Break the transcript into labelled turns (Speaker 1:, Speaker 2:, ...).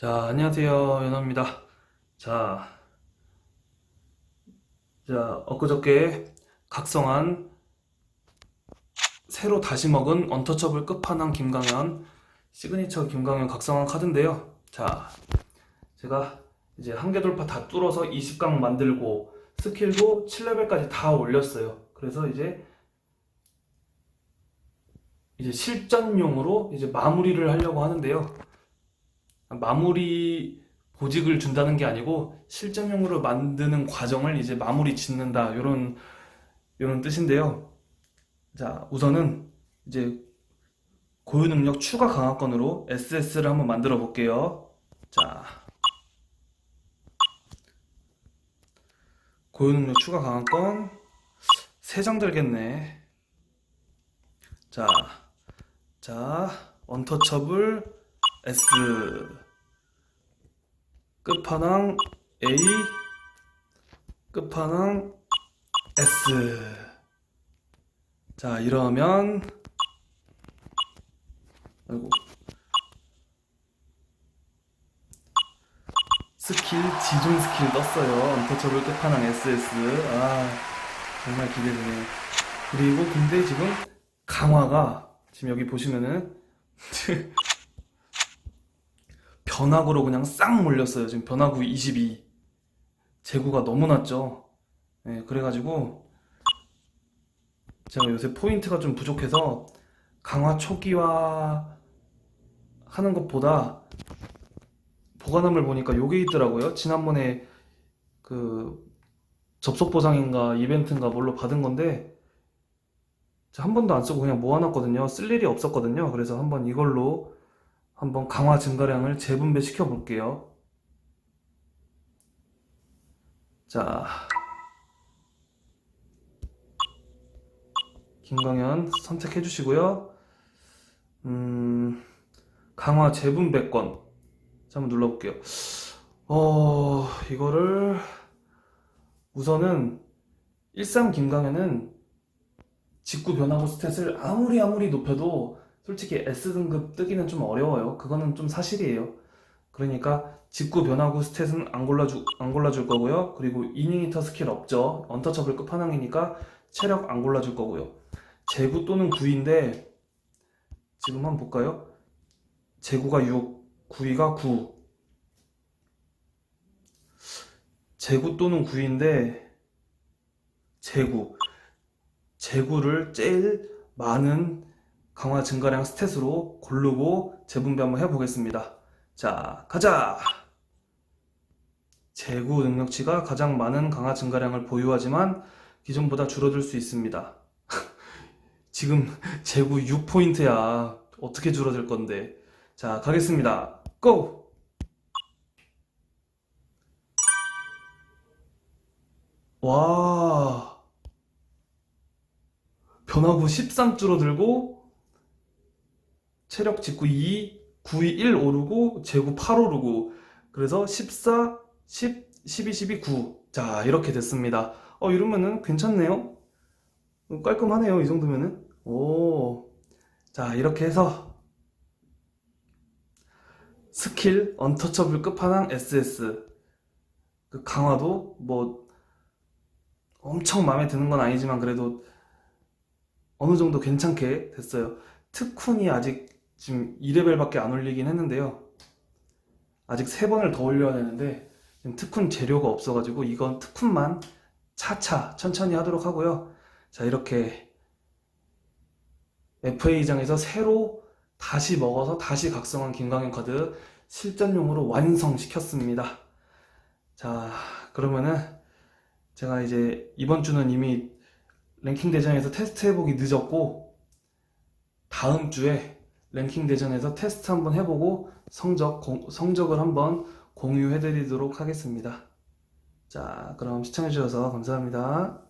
Speaker 1: 자, 안녕하세요. 연호입니다. 자, 자, 엊그저께 각성한 새로 다시 먹은 언터처블 끝판왕 김강현 시그니처 김강현 각성한 카드인데요. 자, 제가 이제 한계 돌파 다 뚫어서 20강 만들고 스킬도 7레벨까지 다 올렸어요. 그래서 이제 이제 실전용으로 이제 마무리를 하려고 하는데요. 마무리 보직을 준다는 게 아니고 실전용으로 만드는 과정을 이제 마무리 짓는다 요런 요런 뜻인데요. 자, 우선은 이제 고유 능력 추가 강화권으로 SS를 한번 만들어 볼게요. 자, 고유 능력 추가 강화권 세장 들겠네. 자, 자, 언터처블 S 끝판왕 A 끝판왕 S. 자 이러면 아이고. 스킬 지존 스킬 떴어요. 언터처블 끝판왕 SS 아 정말 기대되네 그리고 근데 지금 강화가 지금 여기 보시면은 변화구로 그냥 싹 몰렸어요. 지금 변화구 22. 재구가 너무 낮죠. 네, 그래가지고 제가 요새 포인트가 좀 부족해서 강화 초기화 하는 것보다 보관함을 보니까 요게 있더라고요. 지난번에 그 접속 보상인가 이벤트인가 뭘로 받은 건데 한 번도 안 쓰고 그냥 모아놨거든요. 쓸 일이 없었거든요. 그래서 한번 이걸로 한번 강화 증가량을 재분배 시켜 볼게요. 자, 김광현 선택해 주시고요. 음, 강화 재분배권. 자, 한번 눌러볼게요. 어, 이거를 우선은 13 김광현은 직구 변화구 스탯을 아무리 아무리 높여도 솔직히 S등급 뜨기는 좀 어려워요. 그거는 좀 사실이에요. 그러니까 직구 변화구 스탯은 안 골라주, 안 골라줄 거고요. 그리고 이닝히터 스킬 없죠. 언터처블 끝판왕이니까 체력 안 골라줄 거고요. 제구 또는 구인데 지금 한번 볼까요? 제구가 6, 구위가 9. 제구 또는 구인데 제구. 제구를 제일 많은 강화 증가량 스탯으로 고르고 재분배 한번 해보겠습니다. 자, 가자! 재구 능력치가 가장 많은 강화 증가량을 보유하지만 기존보다 줄어들 수 있습니다. 지금 재구 6포인트야. 어떻게 줄어들 건데. 자, 가겠습니다. 고! 와. 변화구 13 줄어들고 체력 직구 2, 9이 1 오르고 제구 8 오르고 그래서 14, 10, 12, 12, 9. 자, 이렇게 됐습니다. 어, 이러면은 괜찮네요. 어, 깔끔하네요. 이 정도면은. 오. 자, 이렇게 해서 스킬 언터처블 끝판왕 SS 그 강화도 뭐 엄청 마음에 드는 건 아니지만 그래도 어느 정도 괜찮게 됐어요. 특훈이 아직 지금 2레벨밖에 안 올리긴 했는데요. 아직 3번을 더 올려야 되는데 지금 특훈 재료가 없어가지고 이건 특훈만 차차 천천히 하도록 하고요. 자 이렇게 FA장에서 새로 다시 먹어서 다시 각성한 김광현 카드 실전용으로 완성시켰습니다. 자 그러면은 제가 이제 이번 주는 이미 랭킹 대전에서 테스트 해보기 늦었고 다음 주에 랭킹 대전에서 테스트 한번 해보고 성적 공- 성적을 한번 공유해드리도록 하겠습니다. 자, 그럼 시청해주셔서 감사합니다.